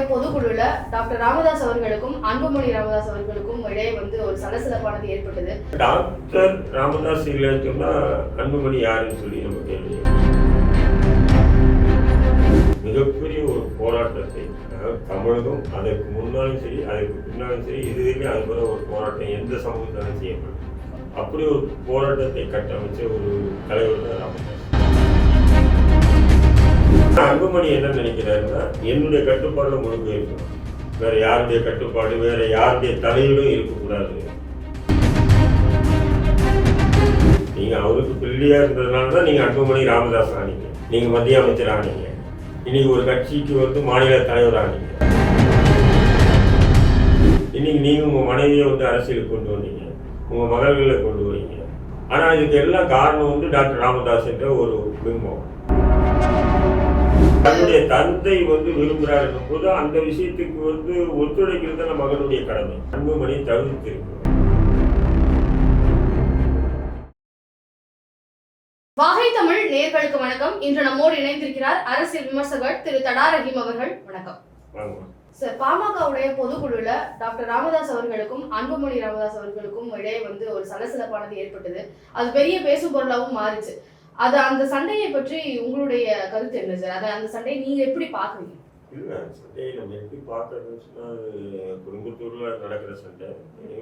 பாமகவுடைய பொதுக்குழுல டாக்டர் ராமதாஸ் அவர்களுக்கும் அன்புமணி ராமதாஸ் அவர்களுக்கும் இடையே வந்து ஒரு சலசலப்பானது ஏற்பட்டது. டாக்டர் ராமதாஸ் இல்லைன்னு சொன்னா அன்புமணி யாருன்னு சொல்லி நம்ம கேள்வி மிகப்பெரிய ஒரு போராட்டத்தை தமிழகம் அதற்கு முன்னாலும் சரி அதற்கு பின்னாலும் சரி இதுவரைக்கும் அது போல ஒரு போராட்டம் எந்த சமூகத்தாலும் செய்யப்படும் அப்படி ஒரு போராட்டத்தை கட்டமைச்ச ஒரு தலைவர் தான் ராமதாஸ். அன்புமணி என்ன நினைக்கிறாருன்னா என்னுடைய கட்டுப்பாடு முழுக்க இருக்கணும் வேற யாருடைய கட்டுப்பாடு வேற யாருடைய தலையிலும் இருக்கக்கூடாது. நீங்க அவருக்கு பிள்ளையா இருந்ததுனால தான் நீங்க அன்புமணி ராமதாஸ் ஆனீங்க. நீங்க மத்திய அமைச்சர் ஆனீங்க. இன்னைக்கு ஒரு கட்சிக்கு வந்து மாநில தலைவர் ஆனீங்க. இன்னைக்கு நீங்க உங்க மனைவியை வந்து அரசியலுக்கு கொண்டு வந்தீங்க. உங்க மகள்களை கொண்டு வரீங்க ஆனா இதுக்கு எல்லாம் காரணம் வந்து டாக்டர் ராமதாஸ் என்ற ஒரு பிம்பம். தன்னுடைய தந்தை வந்து விரும்புகிறார் போது அந்த விஷயத்துக்கு வந்து ஒத்துழைக்கிறது தான் மகனுடைய கடமை. அன்புமணி தவிர்த்திருக்கு வாகை தமிழ் நேர்களுக்கு வணக்கம். இன்று நம்மோடு இணைந்திருக்கிறார் அரசியல் விமர்சகர் திரு தடா ரஹீம் அவர்கள். வணக்கம். சார் பாமகவுடைய பொதுக்குழுல டாக்டர் ராமதாஸ் அவர்களுக்கும் அன்புமணி ராமதாஸ் அவர்களுக்கும் இடையே வந்து ஒரு சலசலப்பானது ஏற்பட்டது. அது பெரிய பேசும் பொருளாகவும் மாறுச்சு. அது அந்த சண்டையை பற்றி உங்களுடைய கருத்து என்ன சார்? அதை அந்த சண்டையை நீங்க எப்படி பாக்குறீங்க இல்லை சண்டையை நம்ம எப்படி பார்க்கறதுன்னு சொன்னால் குடும்பத்தூரில் நடக்கிற சண்டை.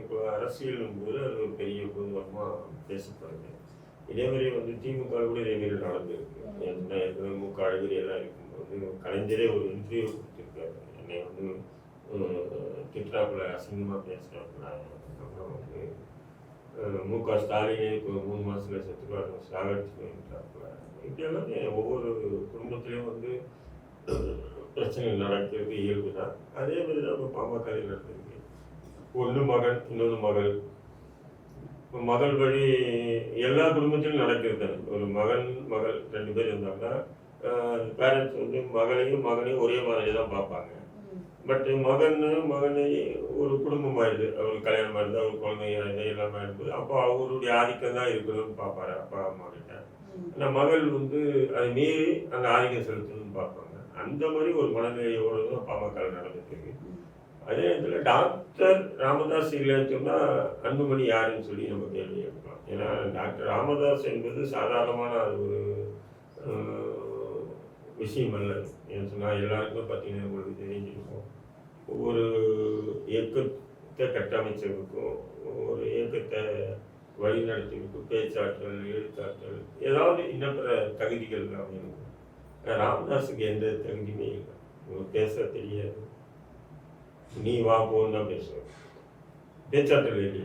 இப்போ அரசியலும் போது அது ஒரு பெரிய குடும்பமாக பேசப்படுது. இதே மாதிரி வந்து திமுக கூட இதே மாதிரி நடந்திருக்கு. மு க அழகிரி எல்லாம் இருக்கும்போது கலைஞரே ஒரு இன்டர்வியூ கொடுத்துருக்காரு. என்னை வந்து திட்டாப்புல அசிங்கமாக பேசுகிறாப்புல அப்புறம் வந்து மு க ஸ்டாலினே இப்போ மூணு மாதத்தில் ஸ்டாலின் சாகடிச்சுட்டாப்புல இப்படியெல்லாம் ஒவ்வொரு குடும்பத்திலையும் வந்து பிரச்சனைகள் நடக்கிறது இயல்பு தான். அதே மாதிரி தான் இப்போ பாமக நடந்திருக்கு. ஒன்று மகன் இன்னொரு மகள். இப்போ மகள் வழி எல்லா குடும்பத்திலும் நடக்கிறது தானே. ஒரு மகன் மகள் ரெண்டு பேர் இருந்தாங்கன்னா பேரண்ட்ஸ் வந்து மகளையும் மகனையும் ஒரே மாதிரி தான் பார்ப்பாங்க. பட் மகன் மகனை ஒரு குடும்பம் ஆயிடுது அவருக்கு கல்யாணம் ஆயிடுது அவர் குழந்தைங்க எல்லாமே ஆயிடுது அப்போ அவருடைய ஆதிக்கம் தான் இருக்கணும்னு பார்ப்பாரு அப்பா அம்மா கிட்ட. ஆனால் மகள் வந்து அதை மீறி அந்த ஆதிக்கம் செலுத்தணும்னு பார்ப்பாங்க. அந்த மாதிரி ஒரு மனநிலையோடு தான் பாமக நடந்துட்டு அதே நேரத்தில் டாக்டர் ராமதாஸ் இல்லைன்னு சொன்னால் அன்புமணி யாருன்னு சொல்லி நம்ம கேள்வி கேட்கலாம் ஏன்னா டாக்டர் ராமதாஸ் என்பது சாதாரணமான அது ஒரு விஷயம் அல்ல. ஏன்னு சொன்னால் எல்லாருக்கும் பார்த்தீங்கன்னா உங்களுக்கு தெரிஞ்சிருக்கும். ஒவ்வொரு இயக்கத்தை கட்டமைச்சதுக்கும் ஒரு இயக்கத்தை வழிநடத்திருக்கும் பேச்சாற்றல் எழுத்தாற்றல் ஏதாவது இன்னப்பிற தகுதிகள் இருக்கும். ஆனா ராமதாஸுக்கு எந்த தகுதியுமே இல்லை. உங்களுக்கு பேச தெரியாது. நீ வா போன்னு தான் பேசுவேன் பேச்சாற்றல் இல்லை.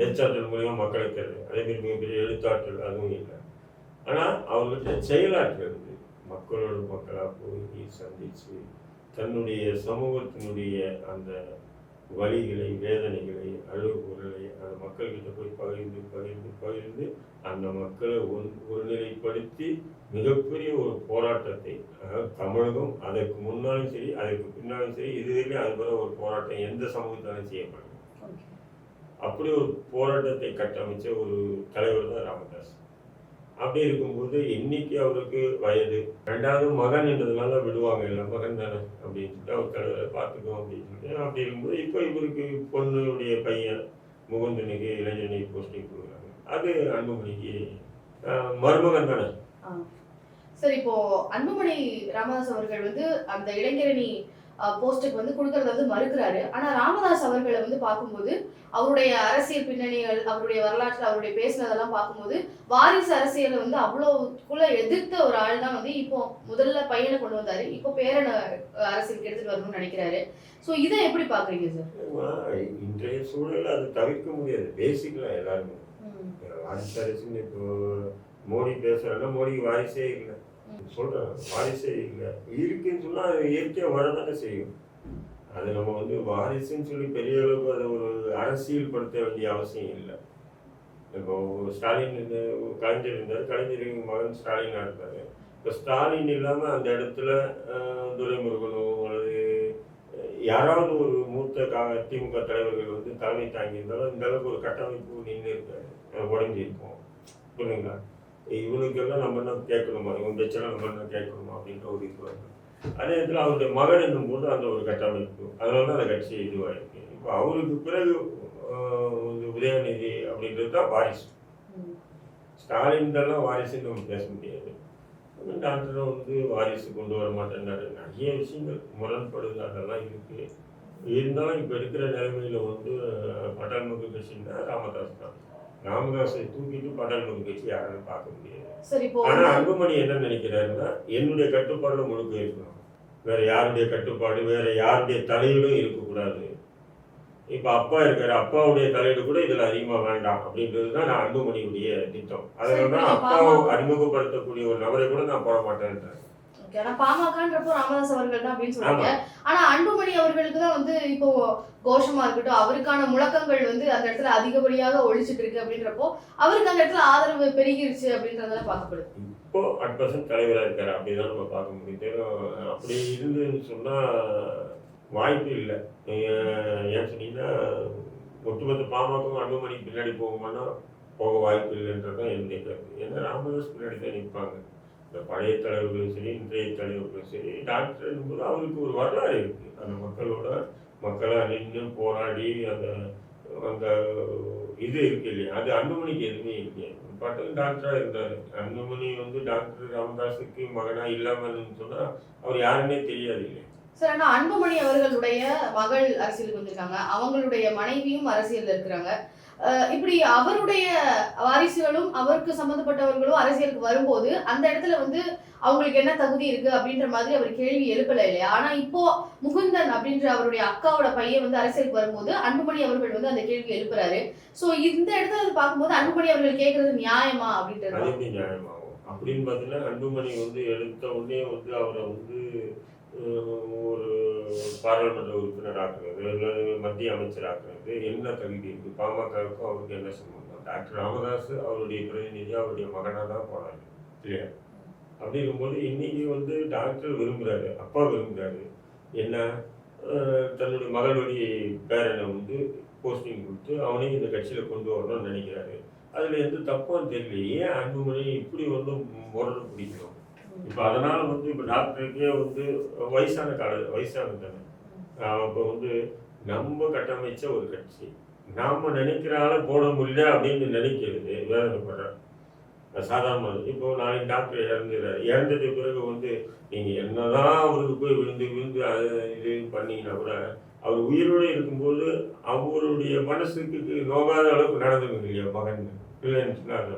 பேச்சாற்றல் மூலியமா மக்களுக்கு அதே மாதிரி மிகப்பெரிய எழுத்தாற்றல் அதுவும் இல்லை. ஆனால் அவர்கிட்ட செயலாற்றல் இருக்கு. மக்களோட மக்களாக போய் சந்திச்சு தன்னுடைய சமூகத்தினுடைய அந்த வழிகளை வேதனைகளை அழுகுறலை அந்த மக்கள்கிட்ட போய் பகிர்ந்து பகிர்ந்து பகிர்ந்து அந்த மக்களை ஒன் ஒருநிலைப்படுத்தி மிகப்பெரிய ஒரு போராட்டத்தை அதாவது தமிழகம் அதற்கு முன்னாலும் சரி அதற்கு பின்னாலும் சரி இதுவரைக்கும் அது போல ஒரு போராட்டம் எந்த சமூகத்தாலும் செய்யப்படும் அப்படி ஒரு போராட்டத்தை கட்டமைச்ச ஒரு தலைவர் தான் ராமதாஸ். அப்படி இருக்கும்போது இன்னைக்கு அவருக்கு வயது? ரெண்டாவது மகன் என்றதுனால விடுவாங்க. இல்லை மகன் தானே அப்படின்னு சொல்லிட்டு அவர் தலைவரை பார்த்துக்கோ அப்படின்னு சொல்லிட்டு அப்படி இருக்கும்போது இப்போ இவருக்கு பொண்ணுடைய பையன் முகுந்தனுக்கு இளைஞனுக்கு போஸ்டிங் கொடுக்குறாங்க. அது அன்புமணிக்கு மருமகன் தானே. சார் இப்போ அன்புமணி ராமதாஸ் அவர்கள் வந்து அந்த இளைஞரணி போஸ்ட்டுக்கு வந்து கொடுக்கறத வந்து மறுக்கிறாரு. ஆனா ராமதாஸ் அவர்களை வந்து பார்க்கும்போது அவருடைய அரசியல் பின்னணிகள் அவருடைய வரலாற்று அவருடைய பேசினதெல்லாம் பார்க்கும்போது வாரிசு அரசியலை வந்து அவ்வளோக்குள்ள எதிர்த்த ஒரு ஆள் தான் வந்து இப்போ முதல்ல பையனை கொண்டு வந்தாரு. இப்போ பேரனை அரசியலுக்கு எடுத்துட்டு வரணும்னு நினைக்கிறாரு. ஸோ இதை எப்படி பாக்குறீங்க சார் இன்றைய சூழல் அது தவிர்க்க முடியாது. பேசிக்கலாம் எல்லாருமே. வாரிசு அரசுன்னு இப்போ மோடி பேசுறாருன்னா மோடிக்கு வாரிசே இல்லை. சொல்கிறேன் வாரிசே இல்லை. இருக்குன்னு சொன்னால் அது இயற்கையாக வரதானே செய்யும். அது நம்ம வந்து வாரிசுன்னு சொல்லி பெரிய அளவுக்கு அதை ஒரு அரசியல் படுத்த வேண்டிய அவசியம் இல்லை. இப்போ ஸ்டாலின் இருந்து கலைஞர் இருந்தார் கலைஞரின் மகன் ஸ்டாலினாக இருப்பார். இப்போ ஸ்டாலின் இல்லாமல் அந்த இடத்துல துரைமுருகனோ அல்லது யாராவது ஒரு மூத்த கா திமுக தலைவர்கள் வந்து தலைமை தாங்கியிருந்தாலும் இந்த அளவுக்கு ஒரு கட்டமைப்பு நின்று இருக்காரு அஹ், புரியுங்களா இவனுக்கெல்லாம் நம்ம என்ன கேட்கணுமா? இவன் பேச்செல்லாம் நம்ம என்ன கேட்கணுமா? அப்படின்ற ஒரு இது வரும். அதே நேரத்தில் அவருடைய மகன் என்னும்போது அந்த ஒரு கட்டமைப்பு. அதனால தான் அந்த கட்சி இதுவாயிருக்கு. இப்போ அவருக்கு பிறகு உதயநிதி அப்படின்றது தான் வாரிசு. ம். ஸ்டாலின் தான் வாரிசுன்னு நம்ம பேச முடியாது. டாக்டர் வந்து வாரிசு கொண்டு வர மாட்டேன்னாரு நிறைய விஷயங்கள் முரண்படுது அதெல்லாம் இருக்கு. இருந்தாலும் இப்போ இருக்கிற நிலைமையில வந்து அஹ், பட்டாள் மக்கள் கட்சின்னா ராமதாஸ் தான். ராமதாஸை தூக்கிட்டு மக்கள் கட்சி யாருன்னு பார்க்க முடியாது. ஆனா அன்புமணி என்ன நினைக்கிறாருன்னா என்னுடைய கட்டுப்பாடுல முழுக்க இருக்கணும். வேற யாருடைய கட்டுப்பாடு வேற யாருடைய தலையீடும் இருக்கக்கூடாது. இப்ப அப்பா இருக்காரு அப்பாவுடைய தலையீடு கூட இதுல அதிகமா வேண்டாம் அப்படின்றது தான் நான் அன்புமணியுடைய திட்டம். அதனால தான் அப்பாவை அறிமுகப்படுத்தக்கூடிய ஒரு நபரை கூட நான் போட மாட்டேன்றேன் Okay, ஆனா பாமகன்றப்போ ராமதாஸ் அவர்கள் தான் அப்படின்னு சொல்றீங்க. ஆனா அன்புமணி அவர்களுக்கு தான் வந்து இப்போ கோஷமா இருக்கட்டும் அவருக்கான முழக்கங்கள் வந்து அந்த இடத்துல அதிகப்படியாக ஒழிச்சிட்டு இருக்கு அப்படின்றப்போ அவருக்கு அந்த இடத்துல ஆதரவு பெருகிருச்சு அப்படின்றதால பார்க்கப்படுது இப்போ அட் பர்சன்ட் தலைவராக இருக்காரு. அப்படிதான் நம்ம பார்க்க முடியும். ஏன்னா, அப்படி இருந்துன்னு சொன்னா வாய்ப்பு இல்லை. ஏன் சொன்னீங்கன்னா ஒட்டுமொத்த பாமகவும் அன்புமணி பின்னாடி போகுமானா போக வாய்ப்பு இல்லைன்றதான் என்னுடைய கருத்து. ஏன்னா ராமதாஸ் பின்னாடி தான் நிற்பாங்க. இந்த பழைய தலைவர்களும் சரி இன்றைய தலைவர்களும் சரி டாக்டர் என்பது அவருக்கு ஒரு வரலாறு இருக்கு. அந்த மக்களோட மக்களாக நின்று போராடி அந்த அந்த இது இருக்கு இல்லையா? அது அன்புமணிக்கு எதுவுமே இல்லையா? பாட்டு டாக்டராக இருந்தார். அன்புமணி வந்து டாக்டர் ராமதாஸுக்கு மகனா இல்லாமல் சொன்னா அவர் யாருன்னே தெரியாது இல்லையா? சார் ஆனா அன்புமணி அவர்களுடைய மகள் அரசியலுக்கு வந்திருக்காங்க. அவங்களுடைய மனைவியும் அரசியலில் இருக்கிறாங்க. இப்படி அவருடைய வாரிசுகளும் அவருக்கு சம்பந்தப்பட்டவர்களும் அரசியலுக்கு வரும்போது அந்த இடத்துல வந்து அவங்களுக்கு என்ன தகுதி இருக்கு அப்படின்ற மாதிரி அவர் கேள்வி எழுப்பல இல்லையா? ஆனா இப்போ முகுந்தன் அப்படின்ற அவருடைய அக்காவோட பையன் வந்து அரசியலுக்கு வரும்போது அன்புமணி அவர்கள் வந்து அந்த கேள்வி எழுப்புறாரு. சோ இந்த இடத்துல பார்க்கும்போது அன்புமணி அவர்கள் கேட்கறது நியாயமா அப்படின்றது? அப்படின்னு பார்த்தீங்கன்னா அன்புமணி வந்து எடுத்த உடனே வந்து அவரை வந்து ஒரு பாராளுமன்ற உறுப்பினர் ஆக்குறது மத்திய அமைச்சர் ஆக்குறது என்ன தகுதி இருக்கு? பாமகவுக்கும் அவருக்கு என்ன சம்பந்தம்? டாக்டர் ராமதாஸ் அவருடைய பிரதிநிதி அவருடைய மகனாக தான் போனாரு இல்லையா? அப்படி இருக்கும்போது இன்னைக்கு வந்து டாக்டர் விரும்புகிறாரு அப்பா விரும்புகிறாரு என்ன? தன்னுடைய மகளுடைய பேரனை வந்து போஸ்டிங் கொடுத்து அவனையும் இந்த கட்சியில் கொண்டு வரணும்னு நினைக்கிறாரு. அதில் எந்த தப்பும் தெரியல. ஏன் அன்புமணி இப்படி வந்து முரடு பிடிக்கணும்? இப்போ அதனால் வந்து இப்போ டாக்டருக்கே வந்து வயசான கால வயசான தானே அப்போ வந்து நம்ம கட்டமைச்ச ஒரு கட்சி. நாம் நினைக்கிற போட முடியல அப்படின்னு நினைக்கிறது வேதனைப்படுறேன் சாதாரண இப்போ நாளைக்கு டாக்டர் இறந்துடுறாரு இறந்தது பிறகு வந்து நீங்கள் என்னதான் அவருக்கு போய் விழுந்து விழுந்து அது இது பண்ணீங்கன்னா கூட அவர் உயிரோடு இருக்கும்போது அவருடைய மனசுக்கு நோகாத அளவுக்கு நடந்துக்கணும் இல்லையா மகன்? இல்லைன்னு சொன்னாங்க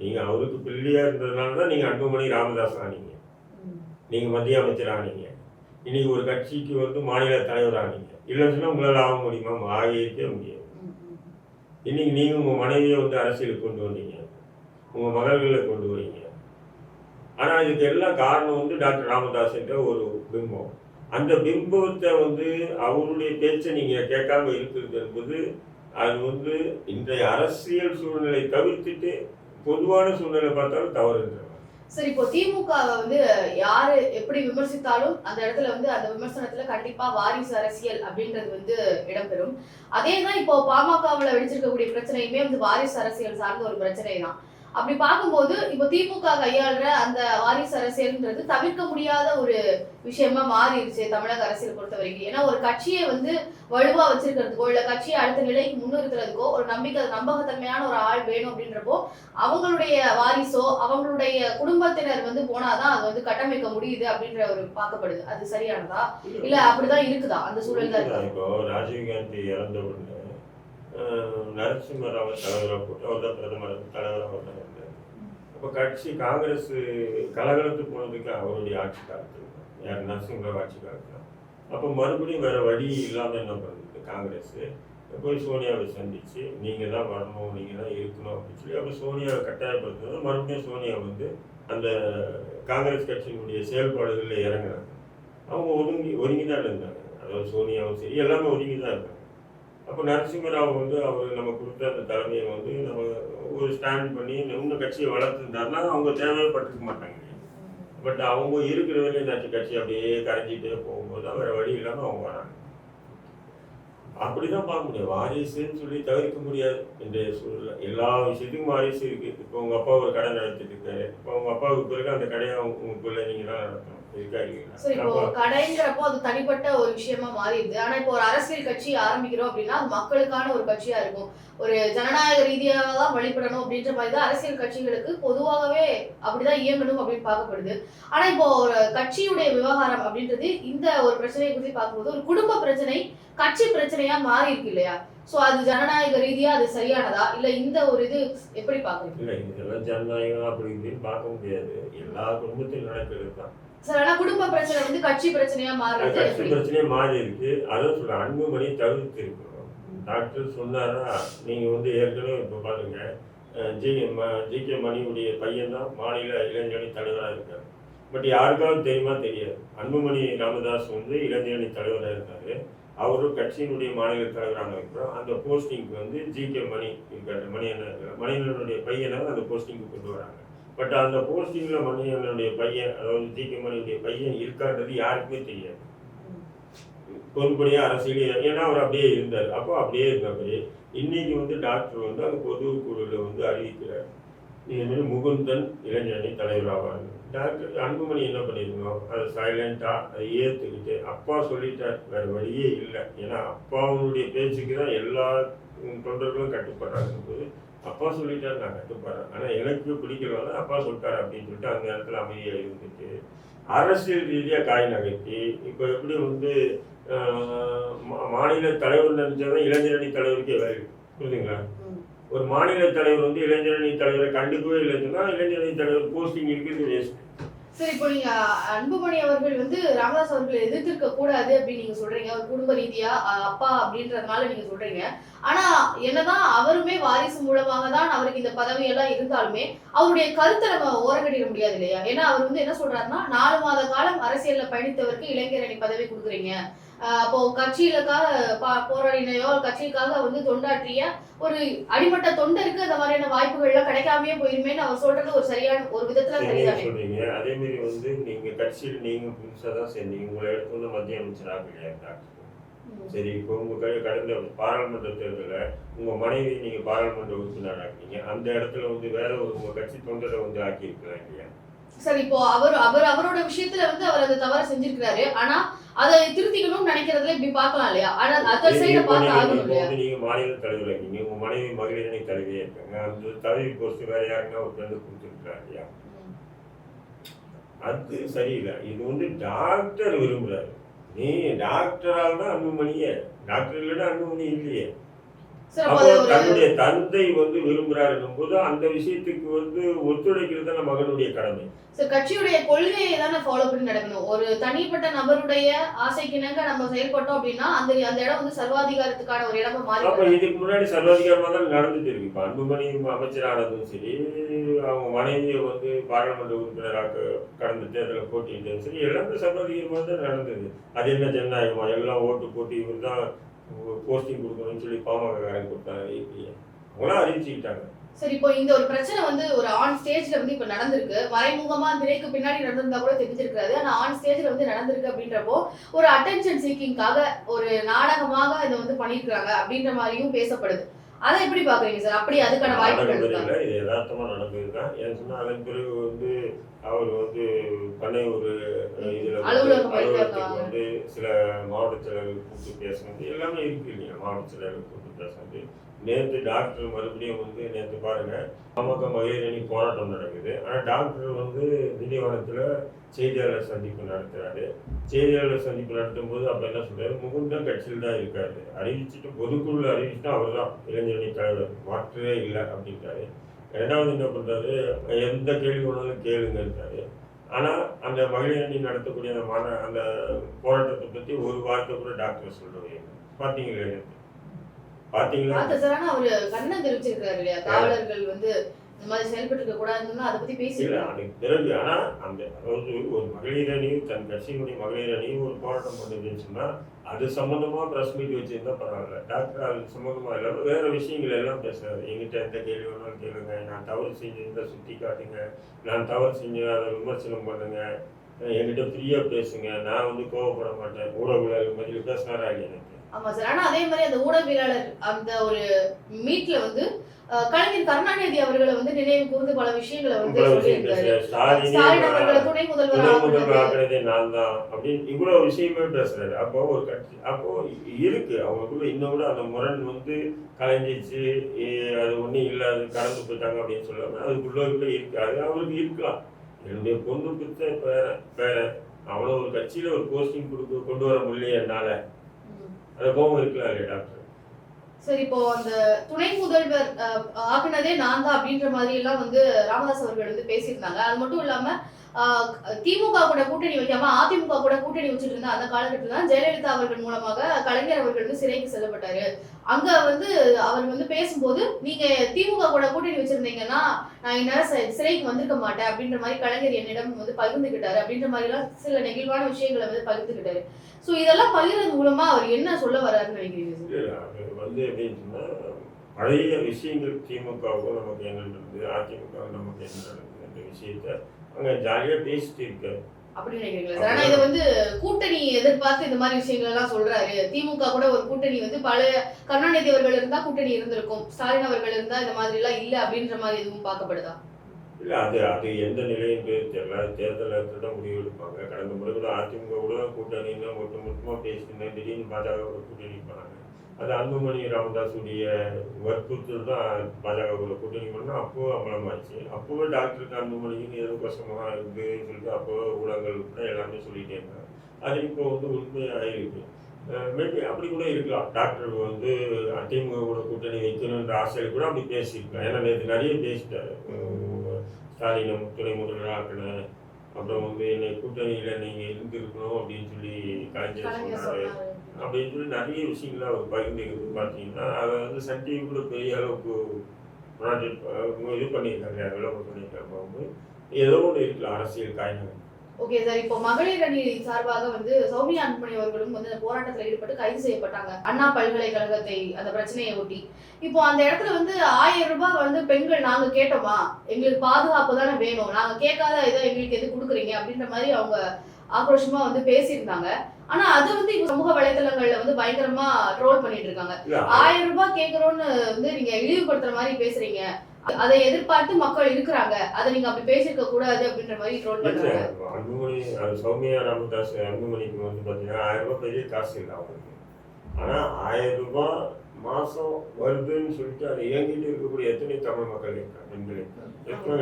நீங்கள் அவருக்கு பிள்ளையாக இருந்ததுனால தான் நீங்கள் அன்புமணி ராமதாஸ் ஆனீங்க. நீங்கள் மத்திய அமைச்சர் ஆனீங்க. இன்னைக்கு ஒரு கட்சிக்கு வந்து மாநில தலைவர் ஆனீங்க. இல்லைன்னு சொன்னால் உங்களால் ஆக முடியுமா? ஆகியிருக்கே முடியாது. இன்னைக்கு நீங்கள் உங்கள் மனைவியை வந்து அரசியலுக்கு கொண்டு வந்தீங்க. உங்கள் மகள்களை கொண்டு வரீங்க ஆனால் இதுக்கு எல்லாம் காரணம் வந்து டாக்டர் ராமதாஸ் என்ற ஒரு பிம்பம். அந்த பிம்பத்தை வந்து அவருடைய பேச்சை நீங்கள் கேட்காம இருக்கிறது என்பது அது வந்து இன்றைய அரசியல் சூழ்நிலை தவிர்த்துட்டு பொதுவான சூழ்நிலை பார்த்தாலும் தவறு சரி இப்போ திமுக வந்து யாரு எப்படி விமர்சித்தாலும் அந்த இடத்துல வந்து அந்த விமர்சனத்துல கண்டிப்பா வாரிசு அரசியல் அப்படின்றது வந்து இடம்பெறும். அதே தான் இப்போ பாமகவுல வெடிச்சிருக்கக்கூடிய பிரச்சனையுமே வந்து வாரிசு அரசியல் சார்ந்த ஒரு பிரச்சனை தான் அப்படி பார்க்கும்போது இப்போ திமுக கையாளுற அந்த வாரிசு அரசியல்ன்றது தவிர்க்க முடியாத ஒரு விஷயமா மாறிடுச்சு தமிழக அரசியல் பொறுத்த வரைக்கும். ஏன்னா ஒரு கட்சியை வந்து வலுவா வச்சிருக்கிறதுக்கோ இல்ல கட்சியை அடுத்த நிலைக்கு முன்னிறுத்துறதுக்கோ ஒரு நம்பிக்கை நம்பகத்தன்மையான ஒரு ஆள் வேணும் அப்படின்றப்போ அவங்களுடைய வாரிசோ அவங்களுடைய குடும்பத்தினர் வந்து போனாதான் அது வந்து கட்டமைக்க முடியுது அப்படின்ற ஒரு பார்க்கப்படுது. அது சரியானதா? இல்ல அப்படிதான் இருக்குதா அந்த சூழல் தான் இப்போ ராஜீவ்காந்தி இறந்த உடனே நரசிம்ம தலைவராக போட்டு அவர் தான் பிரதமர் தலைவராக அவர் இருந்தார் அப்போ கட்சி காங்கிரஸ் கலகலத்து போனதுக்கு அவருடைய ஆட்சி காலத்தில். யார்? நரசிம்மராவ் ஆட்சி காலத்தில். அப்போ மறுபடியும் வேறு வழி இல்லாமல் என்ன பண்ணுறது காங்கிரஸ். போய் சோனியாவை சந்திச்சு நீங்கள் தான் வரணும் நீங்கள் தான் இருக்கணும் அப்படின்னு சொல்லி அப்போ சோனியாவை கட்டாயப்படுத்துறது மறுபடியும் சோனியா வந்து அந்த காங்கிரஸ் கட்சியினுடைய செயல்பாடுகளில் இறங்குறாங்க. அவங்க ஒதுங்கி ஒதுங்கி தான் இருந்தாங்க. அதாவது சோனியாவும் சரி எல்லாமே ஒதுங்கி தான் இருக்காங்க. அப்போ நரசிம்மராவ் வந்து அவர் நம்ம கொடுத்த அந்த தலைமையை வந்து நம்ம ஒரு ஸ்டாண்ட் பண்ணி இன்னும் கட்சியை வளர்த்துருந்தாருன்னா அவங்க தேவைப்பட்டிருக்க மாட்டாங்க. பட் அவங்க இருக்கிற வரையும் இந்த கட்சி அப்படியே கரைஞ்சிட்டே போகும்போது தான் வழி இல்லாமல் அவங்க வராங்க. அப்படிதான் பார்க்க முடியும். வாரிசுன்னு சொல்லி தவிர்க்க முடியாது. இன்றைய சூழல எல்லா விஷயத்துக்கும் வாரிசு இருக்கு. இப்போ உங்க அப்பா ஒரு கடை நடத்திட்டு இருக்காரு. இப்போ உங்க அப்பாவுக்கு பிறகு அந்த கடையை உங்க உங்க பிள்ளை நீங்க தான் நடத்தணும். இப்போ கடைங்கிறப்போ அது தனிப்பட்ட ஒரு விஷயமா மாறிடுது. ஆனா இப்போ ஒரு அரசியல் கட்சி ஆரம்பிக்கிறோம் அப்படின்னா அது மக்களுக்கான ஒரு கட்சியா இருக்கும். ஒரு ஜனநாயக ரீதியாக தான் வழிபடணும் அப்படின்ற மாதிரி தான் அரசியல் கட்சிகளுக்கு பொதுவாகவே அப்படிதான் இயங்கணும் அப்படின்னு பார்க்கப்படுது. ஆனா இப்போ ஒரு கட்சியுடைய விவகாரம் அப்படின்றது இந்த ஒரு பிரச்சனையை பத்தி பார்க்கும்போது ஒரு குடும்ப பிரச்சனை கட்சி பிரச்சனையா மாறி இருக்கு இல்லையா? சோ அது ஜனநாயக ரீதியா அது சரியானதா? இல்ல இந்த ஒரு இது எப்படி பாக்குறீங்க இல்லை இதெல்லாம் ஜனநாயகம் அப்படி இப்படின்னு பார்க்க முடியாது. எல்லா குடும்பத்திலும் நடக்கிறது தான். சார் ஆனா குடும்ப பிரச்சனை வந்து கட்சி பிரச்சனையா கட்சி மாறி இருக்கு. அதான் சொல்ற அன்புமணி தவிர்த்து இருக்கணும் டாக்டர் சொன்னாரா நீங்க வந்து ஏற்கனவே இப்போ பாருங்க ஜி ஜி கே மணியுடைய பையன் தான் மாநில இளைஞரணி தலைவராக இருக்காரு. பட் யாருக்காவது தெரியுமா? தெரியாது. அன்புமணி ராமதாஸ் வந்து இளைஞரணி தலைவராக இருக்காரு. அவரும் கட்சியினுடைய மாநில தலைவரான அப்புறம் அந்த போஸ்டிங்க்கு வந்து ஜி கே மணி மணி அண்ணன் மணியண்ணனுடைய பையனை அந்த போஸ்டிங்க்கு கொண்டு வராங்க. பட் அந்த போஸ்டிங்கில் மணியனுடைய பையன் அதாவது ஜி கே பையன் இருக்கான்றது யாருக்குமே தெரியாது. பொதுப்படியாக அரசியல் ஏன்னா அவர் அப்படியே இருந்தார். அப்போ அப்படியே இருந்தபடி இன்னைக்கு வந்து டாக்டர் வந்து அந்த பொதுக்குழுவில் வந்து அறிவிக்கிறார். இது முகுந்தன் இளைஞரணி தலைவராவாங்க டாக்டர் அன்புமணி என்ன பண்ணியிருந்தோம்? அதை சைலண்ட்டாக அதை ஏற்றுக்கிட்டு அப்பா சொல்லிட்டார். வேற வழியே இல்லை. ஏன்னா அப்பாவுடைய பேச்சுக்கு தான் எல்லா தொண்டர்களும் கட்டுப்படுறாங்க போது அப்பா சொல்லிட்டார் நான் கட்டுப்படுறேன் ஆனால் எனக்கு பிடிக்கிறவங்க அப்பா சொல்லிட்டாரு அப்படின்னு சொல்லிட்டு அந்த இடத்துல அமைதியாக இருந்துட்டு அரசியல் ரீதியாக காய் நகர்த்தி இப்போ எப்படி வந்து மாநில தலைவர் நினைச்சாதான் இளைஞரணி தலைவருக்கே வேல்யூ புரியுதுங்களா. ஒரு மாநில தலைவர் வந்து இளைஞரணி தலைவரை கண்டுக்கவே இல்லைன்னா இளைஞரணி தலைவர் போஸ்டிங் இருக்குது வேஸ்ட் சரி இப்போ நீங்க அன்புமணி அவர்கள் வந்து ராமதாஸ் அவர்களை எதிர்த்திருக்க கூடாது அப்படின்னு நீங்க சொல்றீங்க. ஒரு குடும்ப ரீதியா அஹ், அப்பா அப்படின்றதுனால நீங்க சொல்றீங்க. ஆனா என்னதான் அவருமே வாரிசு மூலமாக தான் அவருக்கு இந்த பதவி எல்லாம் இருந்தாலுமே அவருடைய கருத்தை நம்ம ஓரங்கட்டிட முடியாது இல்லையா? ஏன்னா அவர் வந்து என்ன சொல்றாருன்னா நாலு மாத காலம் அரசியல்ல பயணித்தவருக்கு இளைஞரணி பதவி கொடுக்குறீங்க. அப்போ கட்சியிலுக்காக போராடினையோ கட்சிக்காக வந்து தொண்டாற்றிய ஒரு அடிமட்ட தொண்டருக்கு அந்த மாதிரியான வாய்ப்புகள் எல்லாம் கிடைக்காமயே போயிருமேன்னு அவர் சொல்றது ஒரு சரியான ஒரு விதத்துல சரிதானே. சொல்றீங்க அதே மாதிரி வந்து நீங்க கட்சியில் நீங்க புதுசாக தான் சேர்ந்தீங்க உங்களை எடுத்து மத்திய டாக்டர் ம். சரி இப்போ உங்க கடந்த பாராளுமன்ற தேர்தலில் உங்க மனைவி நீங்க பாராளுமன்ற உறுப்பினர் ஆக்கினீங்க. அந்த இடத்துல வந்து வேற ஒரு உங்க கட்சி தொண்டரை வந்து ஆக்கியிருக்கலாம் இல்லையா? சரி இப்போ அவர் அவர் அவரோட விஷயத்துல வந்து அவர் அந்த தவற செஞ்சிருக்கிறாரு. ஆனா அதை திருத்திக்கணும்னு நினைக்கிறதுல இப்படி பார்க்கலாம் இல்லையா? ஆனா அதர் சைட பார்த்து நீங்க ஆகணும் இப்போ இல்லையா வந்து நீங்க மாநில தலைவர் ஆக்கீங்க உங்க மனைவி மகளிரணி தலைவியே இருக்காங்க. அந்த தலைவி போஸ்ட் வேற யாருன்னா ஒரு ஃப்ரெண்டு கொடுத்துருக்காரு இல்லையா. அது சரியில்லை. இது வந்து டாக்டர் விரும்புறாரு. நீ டாக்டரால் தான் அன்புமணியே டாக்டர் இல்லைன்னா அன்புமணி இல்லையே. அப்போ தன்னுடைய தந்தை வந்து விரும்புறாருன்னும் போது அந்த விஷயத்துக்கு வந்து ஒத்துழைக்கிறது தான் மகனுடைய கடமை. சரி கட்சியுடைய கொள்கையை தானே ஃபாலோ பண்ணி நடக்கணும். ஒரு தனிப்பட்ட நபருடைய ஆசைக்கிணங்க நம்ம செயல்பட்டோம் அப்படின்னா அந்த அந்த இடம் வந்து சர்வாதிகாரத்துக்கான ஒரு இடமா மாறி அப்ப இதுக்கு முன்னாடி சர்வாதிகாரமா தான் நடந்துட்டு இருக்கு. இப்ப அன்புமணி அமைச்சரானதும் சரி அவங்க மனைவியை வந்து பாராளுமன்ற உறுப்பினராக கடந்த தேர்தலில் போட்டியிட்டதும் சரி எல்லாமே சர்வாதிகாரமா தான் நடந்தது. அது என்ன ஜனநாயகமா? எல்லாம் ஓட்டு போட்டு இவர் தான் போஸ்டிங் கொடுக்கணும்னு சொல்லி பாமகக்காரன் கொடுத்தாங்க ஏபிஏ அவங்களாம் அறிவிச்சுக்கிட்டாங்க. சரி இப்போ இந்த ஒரு பிரச்சனை வந்து ஒரு ஆன் ஸ்டேஜ்ல வந்து இப்ப நடந்திருக்கு. மறைமுகமா திரைக்கு பின்னாடி நடந்திருந்தா கூட தெரிஞ்சிருக்காது. ஆனா ஆன் ஸ்டேஜ்ல வந்து நடந்திருக்கு அப்படின்றப்போ ஒரு அட்டென்ஷன் சீக்கிங்காக ஒரு நாடகமாக இதை வந்து பண்ணிருக்காங்க அப்படின்ற மாதிரியும் பேசப்படுது. அதை எப்படி பாக்குறீங்க சார்? அப்படி அதுக்கான வாய்ப்புகள் இருக்கா? இது யதார்த்தமா நடந்தது தான் ஏன்னு சொன்னா அதன் பிறகு வந்து அவர் வந்து பண்ணை ஒரு இதுல அலுவலகத்துக்கு. வந்து சில மாவட்ட செயலர்கள் கூப்பிட்டு பேசுனது எல்லாமே இருக்கு இல்லையா? மாவட்ட செயலர்கள் கூப்பிட்டு பேசுனது. நேற்று டாக்டர் மறுபடியும் வந்து நேற்று பாருங்க. பாமக மகளிரணி போராட்டம் நடக்குது. ஆனால் டாக்டர் வந்து திண்டிவனத்தில் செய்தியாளர் சந்திப்பு நடத்துறாரு. செய்தியாளர் சந்திப்பு நடத்தும் போது அப்போ என்ன சொல்றாரு? முகுந்தன் கட்சியில் தான் இருக்காரு. அறிவிச்சுட்டு பொதுக்குழு அறிவிச்சுட்டு அவர் தான் இளைஞரணி தலைவர் மாற்றவே இல்லை அப்படின்ட்டாரு. ரெண்டாவது என்ன பண்றாரு? எந்த கேள்வி வேணாலும் கேளுங்கன்றாரு ஆனால் அந்த மகளிரணி நடத்தக்கூடிய அந்த மாண அந்த போராட்டத்தை பற்றி ஒரு வார்த்தை கூட டாக்டர் சொல்லுவீங்க பார்த்தீங்களா பாத்தீங்களா? சார் ஆனா அவரு கண்ணை தெரிவிச்சிருக்காரு இல்லையா? காவலர்கள் வந்து இந்த மாதிரி செயல்பட்டு கூடாதுன்னு அதை பத்தி அதுக்கு பிறகு ஆனா அந்த அதாவது ஒரு மகளிர் அணியும் தன் கட்சியினுடைய மகளிர் அணியும் ஒரு போராட்டம் பண்ணுதுன்னு சொன்னா அது சம்பந்தமா பிரஸ் மீட் வச்சிருந்தா பரவாயில்ல. டாக்டர் அது சம்பந்தமா இல்லாம வேற விஷயங்கள் எல்லாம் பேசுறாரு. எங்கிட்ட எந்த கேள்வி வேணாலும் கேளுங்க. நான் தவறு செஞ்சிருந்தா சுட்டி காட்டுங்க நான் தவறு செஞ்சு அதை விமர்சனம் பண்ணுங்க. என்கிட்ட ஃப்ரீயா பேசுங்க. நான் வந்து கோவப்பட மாட்டேன். ஊடகவியலாளர் மாதிரி பேசினாரா இல்லையா எனக்கு? ஆமா சார் ஆனா அதே மாதிரி அந்த ஊடகவியலாளர் அந்த ஒரு மீட்ல வந்து கலைஞர் கருணாநிதி அவர்களை வந்து நினைவு கூர்ந்து பல விஷயங்களை வந்து துணை முதல்வர் நான் தான். அப்படின்னு இவ்வளவு விஷயமே பேசுறாரு அப்போ ஒரு கட்சி அப்போ இருக்கு. அவங்களுக்குள்ள இன்னும் கூட அந்த முரண் வந்து கலைஞ்சிச்சு அது ஒன்றும் இல்லை அது கடந்து போயிட்டாங்க அப்படின்னு சொல்லாம அதுக்குள்ள இருக்கு. அது அவருக்கு இருக்கலாம். என்னுடைய பொண்ணு பித்த பேர பேர அவனை ஒரு கட்சியில ஒரு போஸ்டிங் கொடுக்க கொண்டு வர முடியல என்னால. அந்த கோபம் இருக்கலாம் இல்லையா டாக்டர் சரி இப்போ அந்த துணை முதல்வர் அஹ், ஆக்குனதே நான் தான் அப்படின்ற மாதிரி எல்லாம் வந்து ராமதாஸ் அவர்கள் வந்து பேசியிருந்தாங்க. அது மட்டும் இல்லாம திமுக கூட கூட்டணி வைக்காம அதிமுக கூட கூட்டணி வச்சுட்டு இருந்த அந்த காலகட்டத்தில் தான் ஜெயலலிதா அவர்கள் மூலமாக கலைஞர் அவர்கள் வந்து சிறைக்கு செல்லப்பட்டாரு. அங்க வந்து அவர் வந்து பேசும்போது நீங்க திமுக கூட கூட்டணி வச்சிருந்தீங்கன்னா நான் என்னால சிறைக்கு வந்திருக்க மாட்டேன். அப்படின்ற மாதிரி கலைஞர் என்னிடம் வந்து பகிர்ந்துகிட்டாரு. அப்படின்ற மாதிரி எல்லாம் சில நெகிழ்வான விஷயங்களை வந்து பகிர்ந்துகிட்டாரு. சோ இதெல்லாம் பகிர்றது மூலமா அவர் என்ன சொல்ல வர்றாருன்னு நினைக்கிறீங்க வந்து எப்படின்னு பழைய விஷயங்கள் திமுகவுக்கும் நமக்கு என்ன நடந்தது அதிமுக நமக்கு என்ன நடந்தது அந்த விஷயத்த அங்க ஜாலியா பேசிட்டு இருக்காரு. அப்படி நினைக்கிறீங்களா சார்? ஆனா இதை வந்து கூட்டணி எதிர்பார்த்து இந்த மாதிரி விஷயங்கள் எல்லாம் சொல்றாரு. திமுக கூட ஒரு கூட்டணி வந்து பழைய கருணாநிதி அவர்கள் இருந்தா கூட்டணி இருந்திருக்கும். ஸ்டாலின் அவர்கள் இருந்தா இந்த மாதிரி எல்லாம் இல்ல அப்படின்ற மாதிரி எதுவும் பார்க்கப்படுதா? இல்ல அது அது எந்த நிலைன்னு தெரியல. தேர்தல் தான் முடிவு எடுப்பாங்க. கடந்த முறை கூட அதிமுக கூட கூட்டணின்னு ஒட்டு மொத்தமா பேசியிருந்தேன். திடீர்னு பாஜக கூட கூட்டணி பண்ணாங்க அது அன்புமணி ராமதாஸுடைய வற்புறுத்தல் தான் பாஜக கூட கூட்டணி பண்ணா அப்போ அமலமாச்சு. அப்போவே டாக்டருக்கு அன்புமணிக்கு ஏதோ கஷ்டமா இருக்குன்னு சொல்லிட்டு அப்போ ஊடகங்கள் கூட எல்லாமே சொல்லிட்டே இருந்தாங்க. அது இப்போ வந்து உண்மையாயிருக்கு. மேபி அப்படி கூட இருக்கலாம். டாக்டர் வந்து அதிமுக கூட கூட்டணி வைக்கணுன்ற ஆசையில் கூட அப்படி பேசியிருக்கலாம். ஏன்னா நேற்று நிறைய பேசிட்டாரு. ஸ்டாலினை துணை முதல்வர் ஆக்கினேன் அப்புறம் வந்து என்னை கூட்டணியில் நீங்கள் இருந்திருக்கணும் அப்படின்னு சொல்லி கலைஞர் சொன்னாரு. அப்படின்னு சொல்லி நிறைய விஷயங்களை அவர் பகிர்ந்துக்கிறது பார்த்தீங்கன்னா அதை வந்து சன் டிவி கூட பெரிய அளவுக்கு ப்ராஜெக்ட் இது பண்ணியிருக்காங்க விளம்பரம் பண்ணியிருக்காங்க வந்து ஏதோ ஒன்று இருக்கலாம் அரசியல் காய்கறி. ஓகே சார் இப்போ மகளிர் அணி சார்பாக வந்து சௌமியா அன்புமணி அவர்களும் வந்து அந்த போராட்டத்தில் ஈடுபட்டு கைது செய்யப்பட்டாங்க. அண்ணா பல்கலைக்கழகத்தை அந்த பிரச்சனையை ஒட்டி. இப்போ அந்த இடத்துல வந்து ஆயிரம் ரூபாய் வந்து பெண்கள் நாங்க கேட்டோமா? எங்களுக்கு பாதுகாப்பு தானே வேணும். நாங்க கேட்காத இதை எங்களுக்கு எது கொடுக்குறீங்க? அப்படின்ற மாதிரி அவங்க ஆக்ரோஷமா வந்து பேசியிருந்தாங்க. ஆனா அது வந்து இப்போ சமூக வலைத்தளங்கள்ல வந்து பயங்கரமா ட்ரோல் பண்ணிட்டு இருக்காங்க ஆயிரம் ரூபாய் கேக்குறோம்னு வந்து நீங்க இழிவுபடுத்துற மாதிரி பேசுறீங்க. அதை எதிர்பார்த்து மக்கள் இருக்கிறாங்க. அதை நீங்க அப்படி பேசியிருக்க கூடாது அப்படின்ற மாதிரி ட்ரோல் பண்றாங்க. அன்புமணி அது சௌமியா ராமதாஸ் அன்புமணிக்கு வந்து பார்த்தீங்கன்னா ஆயிரம் ரூபாய் பெரிய காசு இல்லை அவங்களுக்கு. ஆனால் ஆயிரம் ரூபாய் மாதம் வருதுன்னு சொல்லிட்டு அதை இயங்கிட்டு இருக்கக்கூடிய எத்தனை தமிழ் மக்கள் இருக்காங்க? பெண்கள் இருக்காங்க. எத்தனை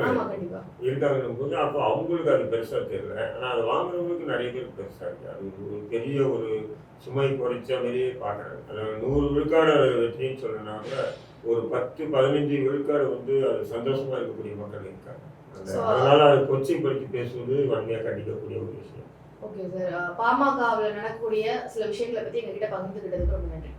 இருக்காங்கன்னும் போது அப்போ அவங்களுக்கு அது பெருசாக தெரியல. ஆனால் அது வாங்குறவங்களுக்கு நிறைய பேர் பெருசாக இருக்கு. அது ஒரு பெரிய ஒரு சுமை குறைச்ச மாதிரியே பார்க்குறாங்க. அது நூறு விழுக்காடு வெற்றின்னு சொல்லணும்னா கூட ஒரு பத்து பதினஞ்சு விழுக்காடு வந்து அது சந்தோஷமா இருக்கக்கூடிய மக்கள் இருக்காங்க. அதனால அது கொச்சிப்படுத்தி பேசுவது வன்மையாக கண்டிக்கக்கூடிய ஒரு விஷயம். Okay sir. பாமகவில் நடக்கக்கூடிய சில விஷயங்களை பத்தி எங்ககிட்ட பகிர்ந்துக்கிட்டதுக்கு ரொம்ப நன்றி.